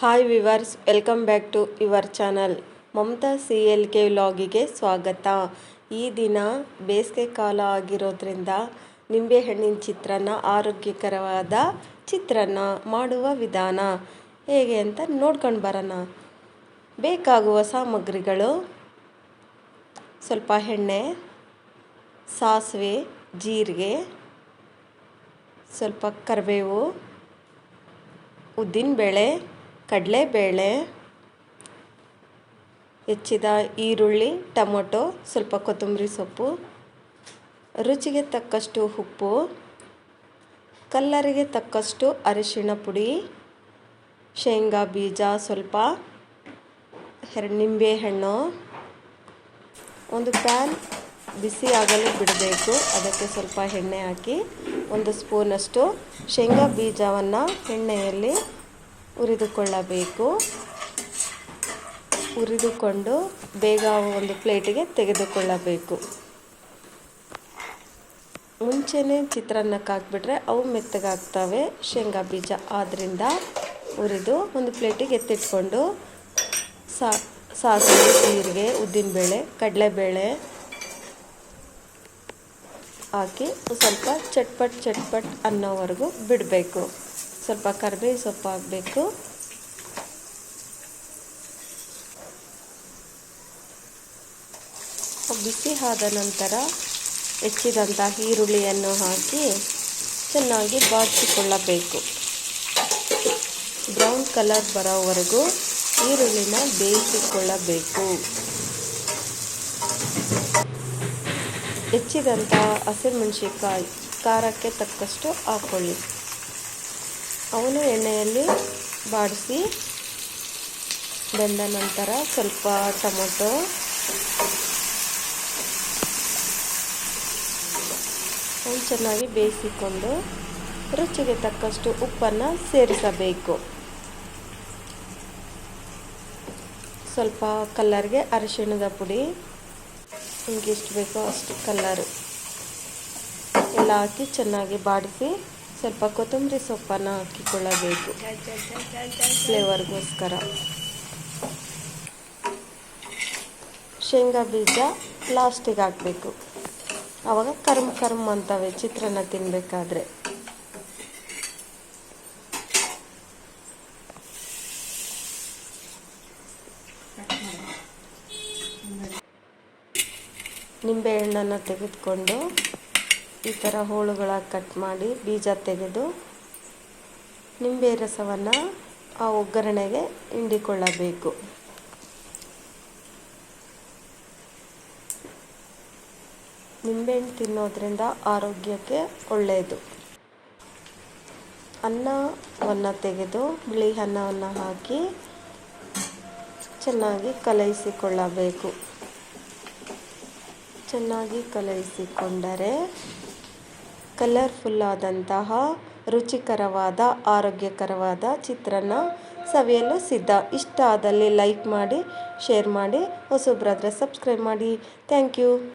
Hi viewers welcome back to your channel Mamata C L K ವ್ಲಾಗಿಗೆ ಸ್ವಾಗತ. ಈ ದಿನ ಬೇಸಿಗೆ ಕಾಲ ಆಗಿರೋದ್ರಿಂದ ನಿಂಬೆಹಣ್ಣಿನ ಚಿತ್ರಾನ್ನ ಆರೋಗ್ಯಕರವಾದ ಚಿತ್ರಾನ್ನ ಮಾಡುವ ವಿಧಾನ. ಹೇಗೆ ಅಂತ ನೋಡ್ಕೊಂಡು ಬರೋಣ. ಬೇಕಾಗುವ ಸಾಮಗ್ರಿಗಳು ಸ್ವಲ್ಪ ಎಣ್ಣೆ, ಸಾಸಿವೆ, ಜೀರಿಗೆ, ಸ್ವಲ್ಪ ಕರಿಬೇವು, ಉದ್ದಿನಬೇಳೆ ಕಡಲೆಬೇಳೆ, ಹೆಚ್ಚಿದ ಈರುಳ್ಳಿ, ಟೊಮೊಟೊ, ಸ್ವಲ್ಪ ಕೊತ್ತಂಬರಿ ಸೊಪ್ಪು, ರುಚಿಗೆ ತಕ್ಕಷ್ಟು ಉಪ್ಪು, ಕಲ್ಲರಿಗೆ ತಕ್ಕಷ್ಟು ಅರಿಶಿಣ ಪುಡಿ, ಶೇಂಗಾ ಬೀಜ ಸ್ವಲ್ಪ, ಎರಡು ನಿಂಬೆಹಣ್ಣು, ಒಂದು ಪ್ಯಾನ್ ಬಿಸಿ ಆಗಲು ಬಿಡಬೇಕು. ಅದಕ್ಕೆ ಸ್ವಲ್ಪ ಎಣ್ಣೆ ಹಾಕಿ ಒಂದು ಸ್ಪೂನಷ್ಟು ಶೇಂಗಾ ಬೀಜವನ್ನು ಎಣ್ಣೆಯಲ್ಲಿ ಹುರಿದುಕೊಳ್ಳಬೇಕು. ಹುರಿದುಕೊಂಡು ಬೇಗ ಒಂದು ಪ್ಲೇಟಿಗೆ ತೆಗೆದುಕೊಳ್ಳಬೇಕು. ಮುಂಚೆನೇ ಚಿತ್ರಾನ್ನಕ್ಕೆ ಹಾಕ್ಬಿಟ್ರೆ ಅವು ಮೆತ್ತಗಾಗ್ತವೆ, ಶೇಂಗಾ ಬೀಜ ಆದ್ದರಿಂದ ಹುರಿದು ಒಂದು ಪ್ಲೇಟಿಗೆ ಎತ್ತಿಟ್ಕೊಂಡು ಸಾಸಿವೆ, ಜೀರಿಗೆ, ಉದ್ದಿನಬೇಳೆ, ಕಡಲೆಬೇಳೆ ಹಾಕಿ ಸ್ವಲ್ಪ ಚಟ್ಪಟ್ ಚಟ್ಪಟ್ ಅನ್ನೋವರೆಗೂ ಬಿಡಬೇಕು. ಸ್ವಲ್ಪ ಕರಿಬೇವು ಸೊಪ್ಪು ಹಾಕಬೇಕು. ಬಿಸಿ ಆದ ನಂತರ ಹೆಚ್ಚಿದಂಥ ಈರುಳ್ಳಿಯನ್ನು ಹಾಕಿ ಚೆನ್ನಾಗಿ ಬಾಚಿಕೊಳ್ಳಬೇಕು. ಬ್ರೌನ್ ಕಲರ್ ಬರೋವರೆಗೂ ಈರುಳ್ಳಿನ ಬೇಯಿಸಿಕೊಳ್ಳಬೇಕು. ಹೆಚ್ಚಿದಂಥ ಹಸಿಮೆಣಸಿನ್ಕಾಯಿ ಖಾರಕ್ಕೆ ತಕ್ಕಷ್ಟು ಹಾಕ್ಕೊಳ್ಳಿ ಅವನು ಎಣ್ಣೆಯಲ್ಲಿ ಬಾಡಿಸಿ ಬೆಂದ ನಂತರ ಸ್ವಲ್ಪ ಟೊಮೊಟೊ ಅವನು ಚೆನ್ನಾಗಿ ಬೇಯಿಸಿಕೊಂಡು ರುಚಿಗೆ ತಕ್ಕಷ್ಟು ಉಪ್ಪನ್ನು ಸೇರಿಸಬೇಕು. ಸ್ವಲ್ಪ ಕಲ್ಲರ್ಗೆ ಅರಿಶಿಣದ ಪುಡಿ ಹಿಂಗೆ ಎಷ್ಟು ಬೇಕೋ ಅಷ್ಟು ಕಲ್ಲರು. ಎಲ್ಲ ಹಾಕಿ ಚೆನ್ನಾಗಿ ಬಾಡಿಸಿ ಸ್ವಲ್ಪ ಕೊತ್ತಂಬರಿ ಸೊಪ್ಪನ್ನು ಹಾಕಿಕೊಳ್ಳಬೇಕು. ಫ್ಲೇವರ್ಗೋಸ್ಕರ. ಶೇಂಗಾ ಬೀಜ ಲಾಸ್ಟಿಗೆ ಹಾಕಬೇಕು. ಆವಾಗ ಕರ್ಮ್ ಕರ್ಮ್ ಅಂತವೆ, ಚಿತ್ರಾನ್ನ ತಿನ್ನಬೇಕಾದ್ರೆ ನಿಂಬೆಹಣ್ಣನ್ನು ತೆಗೆದುಕೊಂಡು ಈ ಥರ ಹೋಳುಗಳ ಕಟ್ ಮಾಡಿ ಬೀಜ ತೆಗೆದು ನಿಂಬೆ ರಸವನ್ನು ಆ ಒಗ್ಗರಣೆಗೆ ಹಿಂಡಿಕೊಳ್ಳಬೇಕು. ನಿಂಬೆಹಣ್ಣು ತಿನ್ನೋದ್ರಿಂದ ಆರೋಗ್ಯಕ್ಕೆ ಒಳ್ಳೆಯದು ಅನ್ನವನ್ನು ತೆಗೆದು ಬಿಳಿ ಅನ್ನವನ್ನು ಹಾಕಿ ಚೆನ್ನಾಗಿ ಕಲಯಿಸಿಕೊಳ್ಳಬೇಕು ಚೆನ್ನಾಗಿ ಕಲಯಿಸಿಕೊಂಡರೆ ಕಲರ್ಫುಲ್ಲಾದಂತಹ, ರುಚಿಕರವಾದ, ಆರೋಗ್ಯಕರವಾದ ಚಿತ್ರನ ಸವಿಯಲು ಸಿದ್ಧ. ಇಷ್ಟ ಆದಲ್ಲಿ ಲೈಕ್ ಮಾಡಿ, ಶೇರ್ ಮಾಡಿ, ಹೊಸಬ್ರಾದರೆ ಸಬ್ಸ್ಕ್ರೈಬ್ ಮಾಡಿ. Thank you.